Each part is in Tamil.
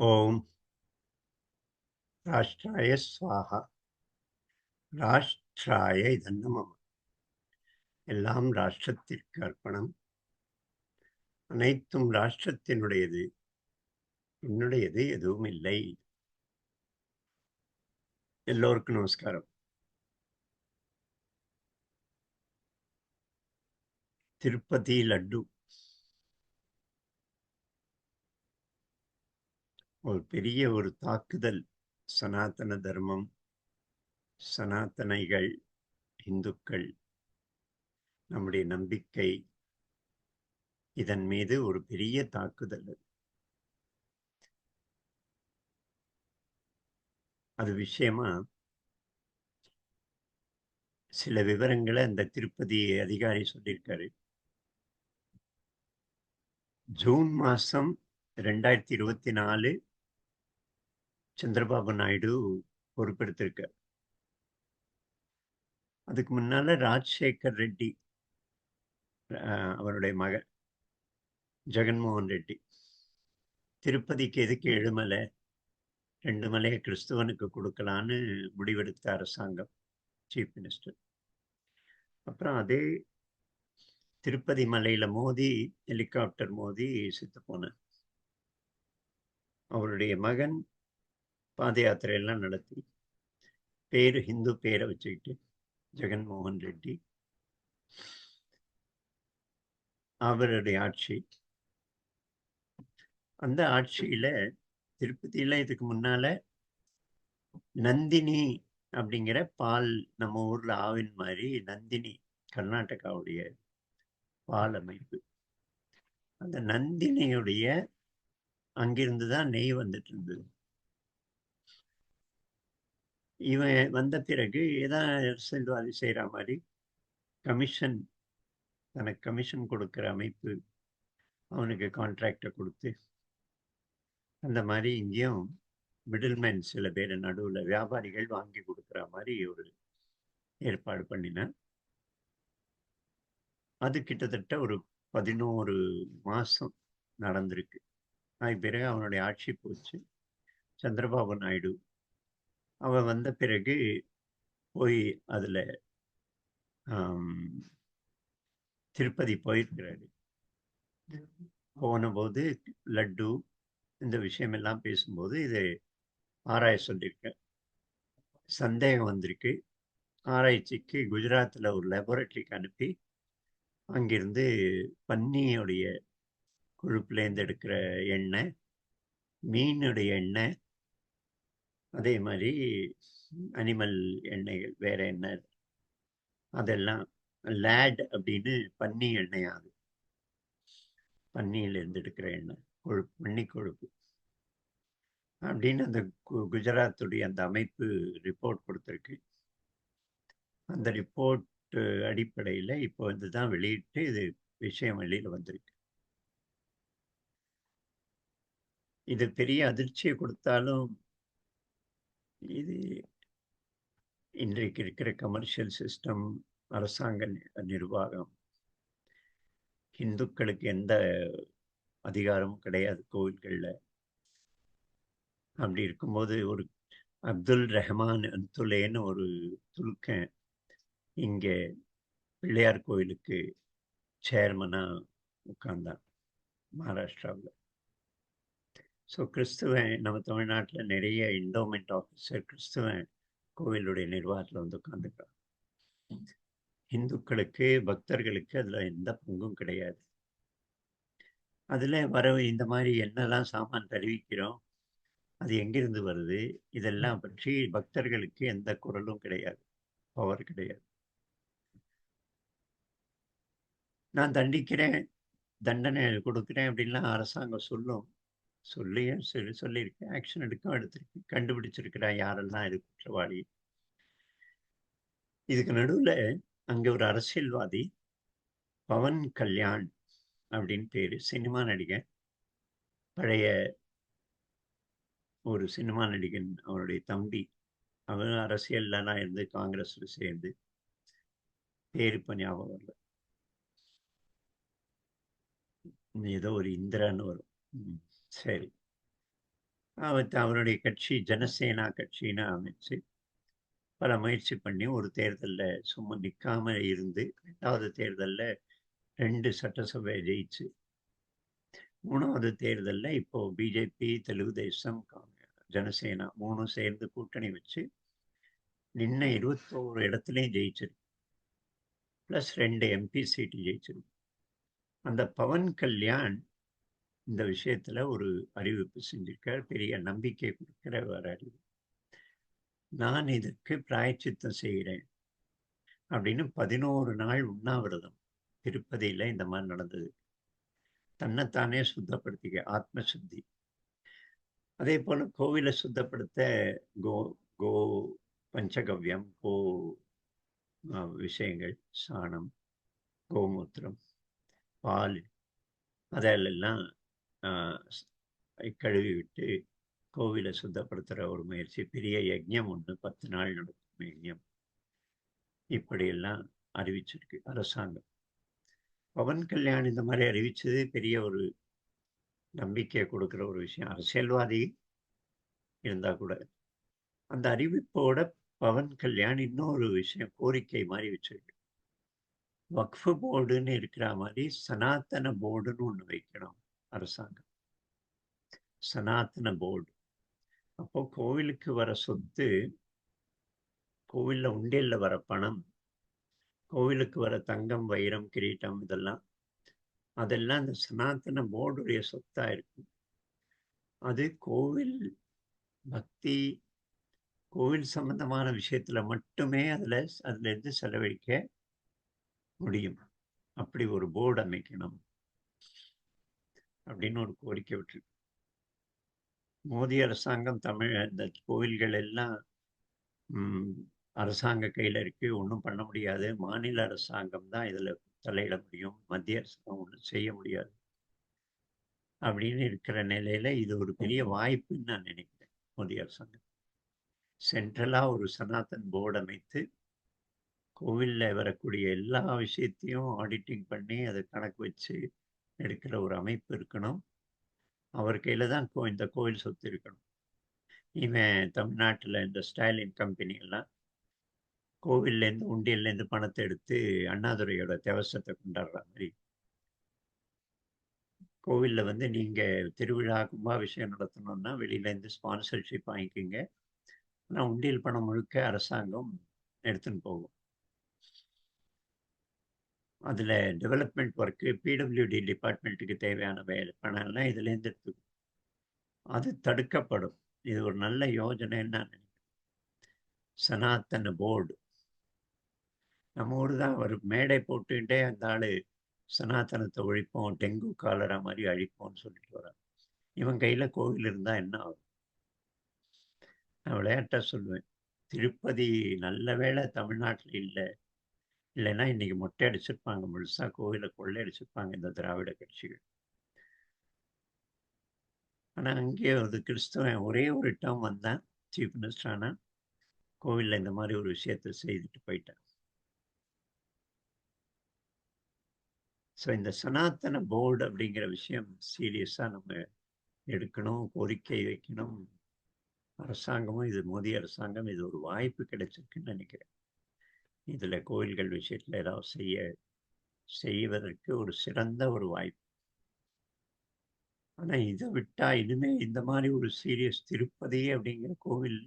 ஓம் ராஷ்டிராய சுவாகா ராஷ்டிராய இதன்னமம். எல்லாம் ராஷ்டிரத்திற்கு அர்ப்பணம். அனைத்தும் ராஷ்டிரத்தினுடையது. என்னுடையது எதுவும் இல்லை. எல்லோருக்கும் நமஸ்காரம். திருப்பதி லட்டு. ஒரு பெரிய ஒரு தாக்குதல் சனாதன தர்மம் சனாதனைகள் இந்துக்கள் நம்முடைய நம்பிக்கை இதன் மீது ஒரு பெரிய தாக்குதல் அது. விஷயமா சில விவரங்களை அந்த திருப்பதி அதிகாரி சொல்லியிருக்காரு ஜூன் மாசம் ரெண்டாயிரத்தி இருபத்தி நாலு சந்திரபாபு நாயுடு பொறுப்பெடுத்திருக்கார் அதுக்கு முன்னால ராஜசேகர் ரெட்டி அவருடைய மகன் ஜெகன்மோகன் ரெட்டி. திருப்பதிக்கு எதுக்கு எழுமலை? ரெண்டு மலையை கிறிஸ்துவனுக்கு கொடுக்கலான்னு முடிவெடுத்த அரசாங்கம் சீஃப் மினிஸ்டர். அப்புறம் அதே திருப்பதி மலையில மோதி ஹெலிகாப்டர் மோதி செத்து போன அவருடைய மகன் பாத யாத்திரையெல்லாம் நடத்தி பேர் ஹிந்து பேரை வச்சுக்கிட்டு ஜெகன்மோகன் ரெட்டி அவருடைய ஆட்சி. அந்த ஆட்சியில திருப்பதியில இதுக்கு முன்னால நந்தினி அப்படிங்கிற பால் நம்ம ஊர்ல ஆவின் மாதிரி நந்தினி கர்நாடகாவுடைய பால் அமைப்பு. அந்த நந்தினியுடைய அங்கிருந்து தான் நெய் வந்துட்டு இருந்தது. இவன் வந்த பிறகு ஏதாவது அரசியல்வாதி செய்கிற மாதிரி கமிஷன் தனக்கு கமிஷன் கொடுக்குற அமைப்பு அவனுக்கு கான்ட்ராக்டை கொடுத்து அந்த மாதிரி இங்கேயும் மிடில்மேன் சில பேர் நடுவில் வியாபாரிகள் வாங்கி கொடுக்குற மாதிரி ஒரு ஏற்பாடு பண்ணினேன். அது கிட்டத்தட்ட ஒரு பதினோரு மாதம் நடந்திருக்கு. அதுக்கு பிறகு அவனுடைய ஆட்சி போச்சு. சந்திரபாபு நாயுடு அவள் வந்த பிறகு போய் அதில் திருப்பதி போயிருக்கிறாரு. போனபோது லட்டு இந்த விஷயமெல்லாம் பேசும்போது இது ஆராய சொல்லியிருக்கேன் சந்தேகம் வந்திருக்கு. ஆராய்ச்சிக்கு குஜராத்தில் ஒரு லெபோரட்டரிக்கு அனுப்பி அங்கிருந்து பன்னியுடைய கொழுப்புலேருந்து எடுக்கிற எண்ணெய் மீனுடைய எண்ணெய் அதே மாதிரி அனிமல் எண்ணெய்கள் வேற என்ன? அதெல்லாம் லேட் அப்படின்னு பன்னி எண்ணெய் அது. பன்னியிலேருந்து எடுக்கிற எண்ணெய் கொழுப்பு பன்னி கொழுப்பு அப்படின்னு அந்த கு- குஜராத்துடைய அந்த அமைப்பு ரிப்போர்ட் கொடுத்துருக்கு. அந்த ரிப்போர்ட் அடிப்படையில் இப்போ வந்து தான் வெளியிட்டு இது விஷயம் வெளியில் வந்திருக்கு. இது பெரிய அதிர்ச்சியை கொடுத்தாலும் இது இன்றைக்கு இருக்கிற கமர்ஷியல் சிஸ்டம் அரசாங்க நி- நிர்வாகம் இந்துக்களுக்கு எந்த அதிகாரமும் கிடையாது கோவில்களில். அப்படி இருக்கும்போது ஒரு அப்துல் ரஹ்மான் அந்துலேன்னு ஒரு துலுக்கன் இங்கே பிள்ளையார் கோயிலுக்கு சேர்மனாக உட்கார்ந்தான் மகாராஷ்டிராவில். ஸோ கிறிஸ்துவன் நம்ம தமிழ்நாட்டில் நிறைய இண்டோமெண்ட் ஆஃபீஸர் கிறிஸ்துவன் கோவிலுடைய நிர்வாகத்தில் வந்து உட்காந்துக்கிறான் இந்துக்களுக்கு பக்தர்களுக்கு அதில் எந்த பங்கும் கிடையாது. அதில் வர இந்த மாதிரி என்னெல்லாம் சாமான் தெரிவிக்கிறோம் அது எங்கிருந்து வருது? இதெல்லாம் பற்றி பக்தர்களுக்கு எந்த குரலும் கிடையாது பவர் கிடையாது. நான் தண்டிக்கிறேன் தண்டனை கொடுக்குறேன் அப்படின்லாம் அரசாங்கம் சொல்லும். சொல்லியும் சொல்லி சொல்லியிருக்கேன். ஆக்ஷன் எடுக்கும் எடுத்திருக்கு. கண்டுபிடிச்சிருக்கிறா யாரெல்லாம் இது குற்றவாளி? இதுக்கு நடுவில் அங்கே ஒரு அரசியல்வாதி பவன் கல்யாண் அப்படின்னு பேர். சினிமா நடிகன். பழைய ஒரு சினிமா நடிகன் அவருடைய தம்பி. அவன் அரசியல்லாம் இருந்து காங்கிரஸில் சேர்ந்து பேர் இப்போ ஞாபகம் வரல. ஏதோ ஒரு இந்திரான்னு வரும். சரி. அவர் அவருடைய கட்சி ஜனசேனா கட்சின்னு அமைச்சு பல முயற்சி பண்ணி ஒரு தேர்தலில் சும்மா நிற்காம இருந்து ரெண்டாவது தேர்தலில் ரெண்டு சட்டசபை ஜெயிச்சு மூணாவது தேர்தலில் இப்போ பிஜேபி தெலுங்கு தேசம் ஜனசேனா மூணும் சேர்ந்து கூட்டணி வச்சு நின்ன இருபத்தோரு இடத்துலையும் ஜெயிச்சிருக்கு ப்ளஸ் ரெண்டு எம்பி சீட்டு ஜெயிச்சிருக்கு அந்த பவன் கல்யாண் இந்த விஷயத்துல ஒரு அறிவிப்பு செஞ்சிருக்கார். பெரிய நம்பிக்கை கொடுக்கிற ஒரு அறிவு. நான் இதற்கு பிராயச்சித்தம் செய்கிறேன் அப்படின்னு பதினோரு நாள் உண்ணாவிரதம். திருப்பதியில இந்த மாதிரி நடந்தது. தன்னைத்தானே சுத்தப்படுத்திக்க ஆத்ம சுத்தி அதே போல கோவிலை சுத்தப்படுத்த கோ கோ பஞ்சகவ்யம் கோ விஷயங்கள் சாணம் கோமூத்திரம் பால் அதெல்லாம் கழுவிவிட்டு கோவிலை சுத்தப்படுத்துகிற ஒரு முயற்சி. பெரிய யஜ்யம் ஒன்று பத்து நாள் நடக்கும் யஜ்யம். இப்படியெல்லாம் அறிவிச்சிருக்கு அரசாங்கம். பவன் கல்யாண் இந்த மாதிரி அறிவிச்சது பெரிய ஒரு நம்பிக்கை கொடுக்குற ஒரு விஷயம். அரசியல்வாதி இருந்தால் கூட. அந்த அறிவிப்போட பவன் கல்யாண் இன்னொரு விஷயம் கோரிக்கை மாதிரி வச்சிருக்கு. வக்ஃபு போர்டுன்னு இருக்கிற மாதிரி சனாத்தன போர்டுன்னு ஒன்று வைக்கணும். அரசாங்கம். சனாத்தன போர்டு. அப்போ கோவிலுக்கு வர சொத்து கோவிலில் உண்டியலில் வர பணம் கோவிலுக்கு வர தங்கம் வைரம் கிரீட்டம் இதெல்லாம் அதெல்லாம் இந்த சனாத்தன போர்டுடைய சொத்தாக இருக்கும். அது கோவில் பக்தி கோவில் சம்பந்தமான விஷயத்தில் மட்டுமே அதில் அதுலேருந்து செலவழிக்க முடியும். அப்படி ஒரு போர்டு அமைக்கணும். அப்படின்னு ஒரு கோரிக்கை விட்டு மோடி அரசாங்கம் தமிழ் இந்த கோவில்கள் எல்லாம் அரசாங்க கையில் இருக்கு. ஒன்றும் பண்ண முடியாது. மாநில அரசாங்கம் தான் இதில் தலையிட முடியும். மத்திய அரசாங்கம் ஒன்றும் செய்ய முடியாது. அப்படின்னு இருக்கிற நிலையில இது ஒரு பெரிய வாய்ப்புன்னு நான் நினைக்கிறேன் மோடி அரசாங்கம். சென்ட்ரலாக ஒரு சனாதன் போர்டு அமைத்து கோவிலில் வரக்கூடிய எல்லா விஷயத்தையும் ஆடிட்டிங் பண்ணி அதை கணக்கு வச்சு எடுக்கிற ஒரு அமைப்பு இருக்கணும். அவர் கையில் தான் கோ இந்த கோவில் சொத்து இருக்கணும். இவன் தமிழ்நாட்டில் இந்த ஸ்டாலின் கம்பெனி எல்லாம் கோவில்லேருந்து உண்டியல்லேருந்து பணத்தை எடுத்து அண்ணாதுரையோட தேவசத்தை கொண்டாடுற மாதிரி. கோவிலில் வந்து நீங்கள் திருவிழா கும்பாபிஷேகம் நடத்தணும்னா வெளியிலேருந்து ஸ்பான்சர்ஷிப் வாங்கிக்கிங்க. ஆனால் உண்டியல் பணம் முழுக்க அரசாங்கம் எடுத்துன்னு போகும். அதில் டெவலப்மெண்ட் ஒர்க்கு பிடபிள்யூடி டிபார்ட்மெண்ட்டுக்கு தேவையான வேலை பணம்லாம் இதுலேருந்து எடுத்து அது தடுக்கப்படும். இது ஒரு நல்ல யோஜனைன்னு நான் நினைக்கிறேன். சனாத்தன போர்டு. நம்ம ஊர் தான் ஒரு மேடை போட்டுக்கிட்டே அந்த ஆள் சனாத்தனத்தை ஒழிப்போம் டெங்கு காலரா மாதிரி அழிப்போம்னு சொல்லிட்டு வரான் இவன் கையில் கோவில் இருந்தால் என்ன ஆகும்? நான் விளையாட்டாக சொல்லுவேன். திருப்பதி நல்ல வேலை தமிழ்நாட்டில் இல்லை. இல்லைன்னா இன்னைக்கு மொட்டை அடிச்சிருப்பாங்க முழுசா கோவிலை கொள்ளை அடிச்சிருப்பாங்க இந்த திராவிட கட்சிகள். ஆனால் அங்கே ஒரு கிறிஸ்தவன் ஒரே ஒரு டேர்ம் வந்தான் சீஃப் மினிஸ்டர் ஆனால் கோவிலில் இந்த மாதிரி ஒரு விஷயத்தை செய்துட்டு போயிட்டேன் ஸோ இந்த சனாத்தன போர்டு அப்படிங்கிற விஷயம் சீரியஸாக நம்ம எடுக்கணும் கோரிக்கை வைக்கணும். அரசாங்கமும் இது மோடி அரசாங்கம் இது ஒரு வாய்ப்பு கிடைச்சிருக்குன்னு நினைக்கிறேன். இதில் கோயில்கள் விஷயத்தில் ஏதாவது செய்ய செய்வதற்கு ஒரு சிறந்த ஒரு வாய்ப்பு. ஆனால் இதை விட்டால் இனிமே இந்த மாதிரி ஒரு சீரியஸ் திருப்பதி அப்படிங்கிற கோவில்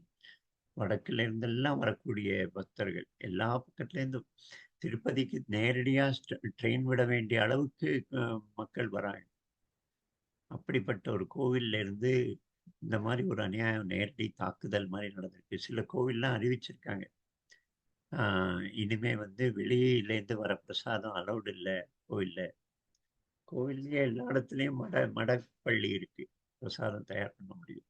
வடக்குல இருந்தெல்லாம் வரக்கூடிய பக்தர்கள் எல்லா பக்கத்துலேருந்தும் திருப்பதிக்கு நேரடியாக ட்ரெயின் விட வேண்டிய அளவுக்கு மக்கள் வராங்க. அப்படிப்பட்ட ஒரு கோவில்ல இருந்து இந்த மாதிரி ஒரு அநியாயம் நேரடி தாக்குதல் மாதிரி நடந்திருக்கு. சில கோவில்லாம் அறிவிச்சிருக்காங்க. இனிமே வந்து வெளியிலேருந்து வர பிரசாதம் அலௌடு இல்லை கோவில்ல கோவில்லையே எல்லா இடத்துலையும் மட மடப்பள்ளி இருக்கு. பிரசாதம் தயார் பண்ண முடியும்.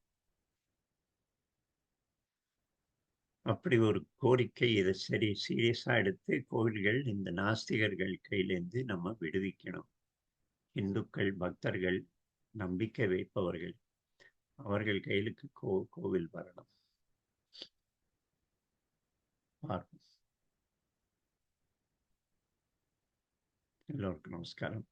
அப்படி ஒரு கோரிக்கை இதை சரி சீரியஸாக எடுத்து கோவில்கள் இந்த நாஸ்திகர்கள் கையிலேருந்து நம்ம விடுவிக்கணும். இந்துக்கள் பக்தர்கள் நம்பிக்கை வைப்பவர்கள் அவர்கள் கையிலுக்கு கோ கோவில் வரணும். பார்ப்போம். எல்லோருக்கும் நமஸ்காரம்